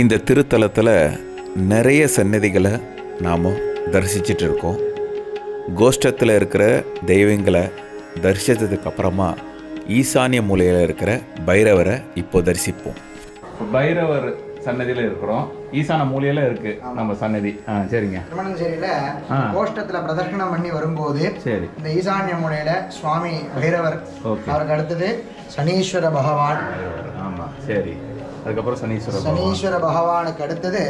இந்த திருத்தலத்தில் நிறைய சன்னதிகளை நாம் தரிசிச்சிட்டு இருக்கோம் கோஷ்டத்தில் இருக்கிற தெய்வங்களை தரிசித்ததுக்கு அப்புறமா ஈசானிய மூலையில் இருக்கிற பைரவரை இப்போ தரிசிப்போம். பைரவர் சன்னதியில் இருக்கிறோம். ஈசான மூலையில் இருக்கு நம்ம சன்னதி ஆ சரிங்க. திருமணஞ்சேரியில. கோஷ்டத்துல பிரதர்ஷனம் பண்ணி வரும்போது சரி. இந்த ஈசான்ய மூலையில சுவாமி பைரவர் அவருக்கு அடுத்தது சனீஸ்வர பகவான். ஆமாம் சரி. அதுக்கப்புறம் சனீஸ்வரர் பகவான். சனீஸ்வர பகவானுக்கு அடுத்தது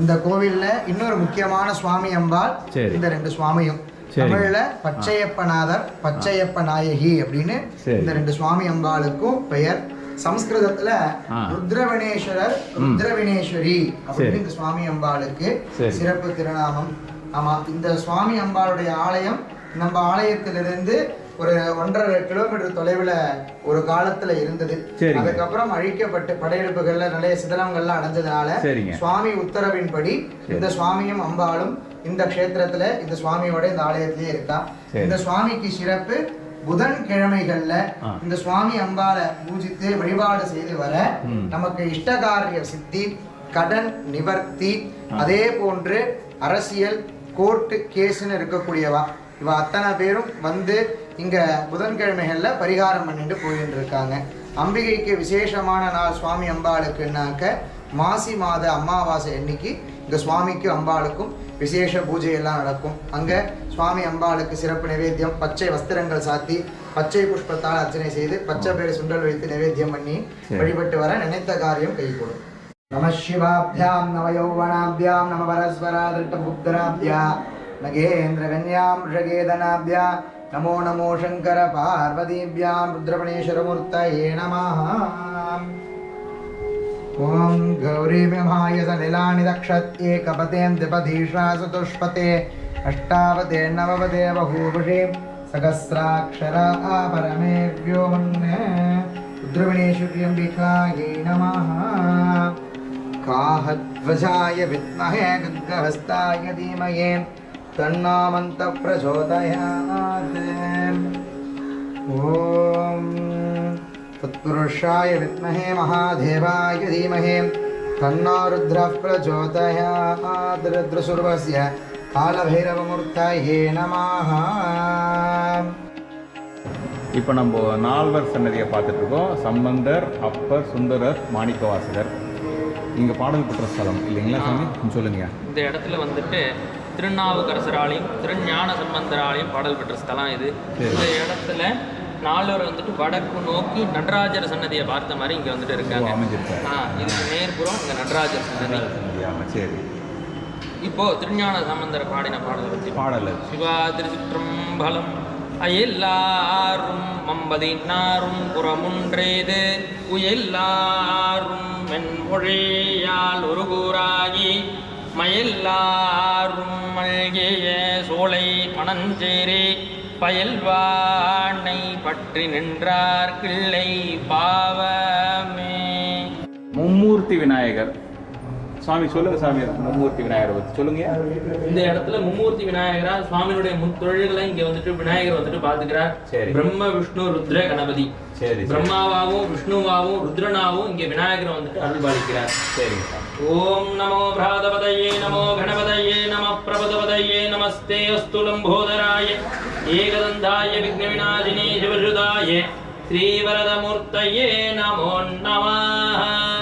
இந்த கோவில்ல இன்னொரு முக்கியமான சுவாமி அம்பாள். இந்த ரெண்டு சுவாமியும். தமிழ்ல பச்சையப்பநாதர் பச்சையப்ப நாயகி அப்படின்னு. இந்த ரெண்டு சுவாமி அம்பாளுக்கும் பெயர் சம்ஸ்கிருதத்துல. ருத்ரவினேஸ்வரர் ருத்ரவினேஸ்வரி அப்படின்னு. இந்த சுவாமி அம்பாளுக்கு. சிறப்பு திருநாமம் ஆமா இந்த சுவாமி அம்பாளுடைய ஆலயம் நம்ம ஆலயத்திலிருந்து ஒரு ஒன்றரை கிலோமீட்டர் தொலைவுல ஒரு காலத்துல இருந்தது. அதுக்கப்புறம் அழிக்கப்பட்டு படையெடுப்புகள்ல நிறைய சிதலங்கள்லாம் அடைஞ்சதுனால. சுவாமி உத்தரவின்படி இந்த சுவாமியும் அம்பாளும் இந்த க்ஷேத்திரத்துல இந்த சுவாமியோட இந்த ஆலயத்திலே இருக்கா. இந்த சுவாமிக்கு சிறப்பு புதன் கிழமைகள்ல ஆ. இந்த சுவாமி அம்பாளை பூஜித்து வழிபாடு செய்து வர. நமக்கு இஷ்டகாரிய சித்தி கடன் நிவர்த்தி அதே போன்று அரசியல் கோர்ட்டு கேஸ்னு இருக்கக்கூடியவா இவ அத்தனை பேரும் வந்து இங்க புதன்கிழமைகள்ல பரிகாரம் பண்ணிட்டு போயிட்டு இருக்காங்க அம்பிகைக்கு விசேஷமான நாள் சுவாமி அம்பாளுக்குன்னாக்க மாசி மாத அமாவாசை அன்னைக்கு இங்க சுவாமிக்கும் அம்பாளுக்கும் விசேஷ பூஜை எல்லாம் நடக்கும். அங்க சுவாமி அம்பாளுக்கு சிறப்பு நிவேத்தியம் பச்சை வஸ்திரங்கள் சாத்தி பச்சை புஷ்பத்தால் அர்ச்சனை செய்து பச்சை பேர் சுண்டல் வைத்து நிவேத்தியம் பண்ணி. வழிபட்டு வர நினைத்த காரியம் கைகூடும் நம சிவாபியாம் நவ யௌவனாபியாம் நம பரஸ்வராதிருஷ்டபுத்தராபியா நகேந்திர नगेन्द्रगन्यां मृषगेदनाभ्यां नमो नमो शङ्करपार्वतीभ्यां रुद्रपणेश्वरमूर्तये नमः। ॐ गौरीमहाय स निलानि दक्षत्ये कते त्रिपधीषा चतुष्पते अष्टावतेर्णवदे बहुभुषे सहस्राक्षरापरमेभ्यो मन्ने रुद्रवणेश्वर्यं विकायै नमः विद्महे गङ्गहस्ताय धीमये तन्नामन्तः प्रचोदयात् ॐ तत्पुरुषाय विद्महे महादेवाय धीमहि तन्नो रुद्रः प्रचोदयात् रुद्रसुर्वस्य कालभैरवमूर्तये नमः இப்போ நம்ம நால்வர் சன்னதியை பார்த்துட்டு இருக்கோம் சம்பந்தர் அப்பர் சுந்தரர் மாணிக்கவாசகர் இங்கே பாடல் பெற்ற ஸ்தலம் இல்லைங்களா சாமி கொஞ்சம் சொல்லுங்க இந்த இடத்துல வந்துட்டு திருநாவுக்கரசராலையும் திருஞான சம்பந்தராலையும் பாடல் பெற்ற ஸ்தலம் இது. இந்த இடத்துல நால்வர் வந்துட்டு வடக்கு நோக்கி நடராஜர் சன்னதியை பார்த்த மாதிரி இங்க வந்துட்டு இருக்காங்க. ஆ இதுக்கு நேர்புறம் இங்க நடராஜர் சன்னதி சரி இப்போ திருஞான சம்பந்தர் பாடின பாடல் பற்றி பாடல். சிவா திருச்சிற்றம்பலம் அயெல்லாரும் மம்பதினாரும் புறமுன்றேது உயெல்லாரும் மென்மொழியால் ஒரு கூறாகி மயெல்லாரும் மல்கிய சோலை மணஞ்சேரி பயல்வானை பற்றி நின்றார் கிள்ளை பாவமே. மும்மூர்த்தி விநாயகர் சாமி சொல்லுங்க சாமி மும்மூர்த்தி விநாயகரை பற்றி சொல்லுங்க. இந்த இடத்துல மும்மூர்த்தி விநாயகரா சுவாமியுடைய முத்தொழில்களை இங்க வந்துட்டு விநாயகர் வந்துட்டு பாத்துக்கிறார் சரி. பிரம்ம விஷ்ணு ருத்ர கணபதி. சரி சரி. பிரம்மாவாவும் விஷ்ணுவாவும் ருத்ரனாவும் இங்க விநாயகர் வந்துட்டு அருள்பாலிக்கிறார். சரிங்க சாமி ஓம் நமோ பிராதபதயே நமோ கணபதயே நம பிரபதபதயே நமஸ்தே அஸ்து லம்போதராய ஏகதந்தாய விக்ன விநாசினே சிவசுதாய ஸ்ரீவரதமூர்த்தயே நமோ நமः.